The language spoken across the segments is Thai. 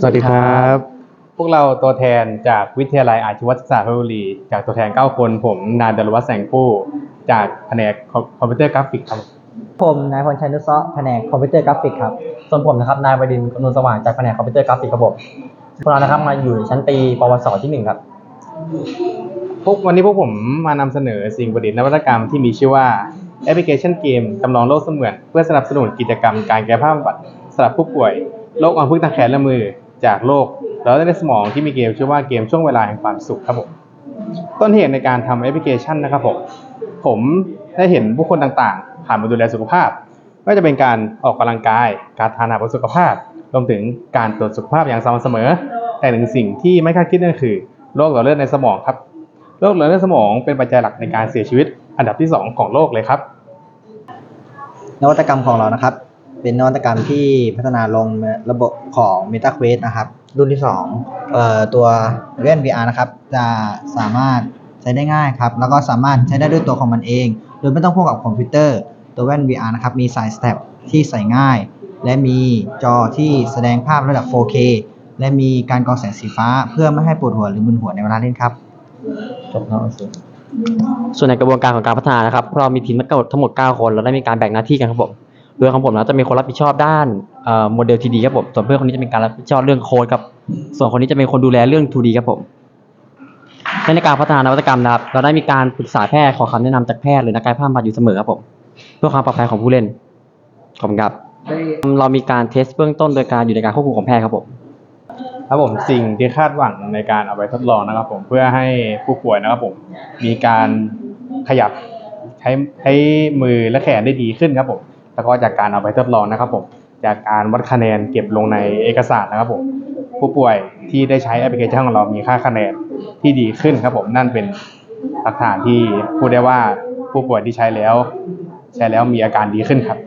สวัสดีครับ พวกเราตัวแทนจากวิทยาลัยอาชีวศึกษาเพชรบุรี จากตัวแทน 9 คนผมนายดลวัฒน์แสงผู้ จากแผนกคอมพิวเตอร์กราฟิกครับ ผมนายพลชัยนุสเซาะแผนกคอมพิวเตอร์กราฟิกครับ ส่วนผมนะครับนายบดินทร์กำนวลสว่างจากแผนกคอมพิวเตอร์กราฟิกครับผมพวกเรานะครับมาอยู่ชั้นปีปวสที่หนึ่งครับพวกวันนี้พวกผมมานำเสนอสิ่งประดิษฐ์นวัตกรรมที่มีชื่อว่าแอปพลิเคชันเกมจำลองโลกเสมือน เพื่อสนับสนุนกิจกรรมการแก้ภาพบำบัดสำหรับผู้ป่วยโรคอัมพฤกษ์ทางแขนและมือ จากโรคแล้วในสมองที่มีเกมชื่อว่าเกมช่วงเวลาแห่งความสุขครับผมต้นเหตุในการทำแอปพลิเคชันนะครับผมผมได้เห็นผู้คนต่างๆผ่านมาดูแลสุขภาพไม่ว่าจะเป็นการออกกำลังกาย การทานอาหารเพื่อสุขภาพ รวมถึงการตรวจสุขภาพอย่างสม่ำเสมอ แต่หนึ่งสิ่งที่ไม่คาดคิดนั่นคือโรคหลอดเลือดในสมองครับ โรคหลอดเลือดในสมองเป็นปัจจัยหลักในการเสียชีวิต อันดับที่ 2 ของโลกเลยครับ นวัตกรรมของเรานะครับ เป็นนวัตกรรมที่พัฒนาลงระบบของ MetaQuest นะครับ รุ่นที่2เอ่อตัวเล่น VR นะครับ จะสามารถใช้ได้ง่ายครับ แล้วก็สามารถใช้ได้ด้วยตัวของมันเอง โดยไม่ต้องพ่วงกับคอมพิวเตอร์ ตัวแว่น VR นะครับ มีสายสเต็ปที่ใส่ง่าย และมีจอที่แสดงภาพระดับ 4K และมีการกรองแสงสีฟ้า เพื่อไม่ให้ปวดหัวหรือมึนหัวในเวลาเล่นครับจบแล้วส่วนในกระบวนการของการพัฒนานะครับ เรามีทีมทั้งหมด 9 คน เราได้มีการแบ่งหน้าที่กันครับผม โดยของผมนะจะมีคนรับผิดชอบด้านโมเดล 3D ครับผมส่วนเพื่อนคนนี้จะเป็นการรับผิดชอบเรื่องโค้ดครับส่วนคนนี้จะเป็นคนดูแลเรื่อง 2D ครับผมในการพัฒนานวัตกรรมนะครับเราได้มีการปรึกษาแพทย์ขอคำแนะนำจากแพทย์หรือนักกายภาพบำบัดอยู่เสมอครับผมเพื่อความปลอดภัยของผู้เล่นขอบคุณครับเรามีการเทสเบื้องต้นโดยการอยู่ในการควบคุมของแพทย์ครับผมครับผมสิ่งที่คาดหวังในการเอาไปทดลองนะครับผมเพื่อให้ผู้ป่วยนะครับผมมีการขยับใช้ใช้มือและแขนได้ดีขึ้นครับผม แล้วก็จากการเอาไปทดลองนะครับผมจากการวัดคะแนนเก็บลงในเอกสารนะครับผมผู้ป่วยที่ได้ใช้แอปพลิเคชันของเรามีค่าคะแนนที่ดีขึ้นครับผมนั่นเป็นหลักฐานที่พูดได้ว่าผู้ป่วยที่ใช้แล้ว ใช้แล้วมีอาการดีขึ้นครับ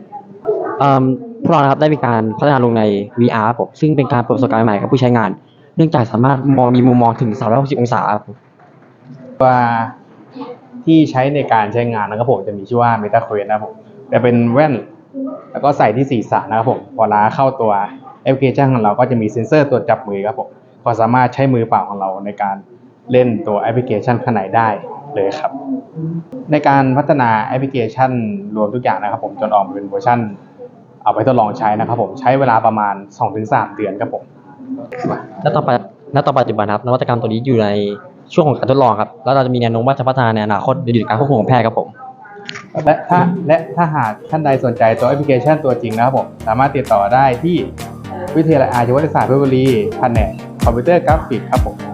เอิ่มพวกเรานะครับได้มีการพัฒนาลงใน VR ครับผมซึ่งเป็นการเปิดประสบการณ์ใหม่กับผู้ใช้งาน เนื่องจากสามารถมองมีมุมมองถึง 360 องศาครับผมว่าที่ใช้ในการใช้งานนะครับผมจะมีชื่อว่า Meta Quest นะครับผมจะเป็นแว่น แล้วก็ใส่ที่ศีรษะนะครับผมพอล้าเข้าตัวแอปพลิเคชันของเราก็จะมีเซ็นเซอร์ตรวจจับมือครับผมก็สามารถใช้มือเปล่าของเราในการเล่นตัวแอปพลิเคชันข้างในได้เลยครับ ในการพัฒนาแอปพลิเคชันรวมทุกอย่างนะครับ ผมจนออกมาเป็นเวอร์ชันเอาไปทดลองใช้นะครับผมใช้เวลาประมาณ 2-3 เดือนครับผมและต่อไปและต่อปัจจุบันครับนวัตกรรมตัวนี้อยู่ในช่วงของการทดลองครับ แล้วเราจะมีแนวโน้มว่าจะพัฒนาในอนาคตโดยการควบคุมของแพทย์ครับผม และถ้าและถ้าหากท่านใดสนใจตัวแอปพลิเคชันตัวจริงนะครับผมสามารถติดต่อได้ที่วิทยาลัยอาชีวศึกษาเพชรบุรีแผนกคอมพิวเตอร์กราฟิกครับผม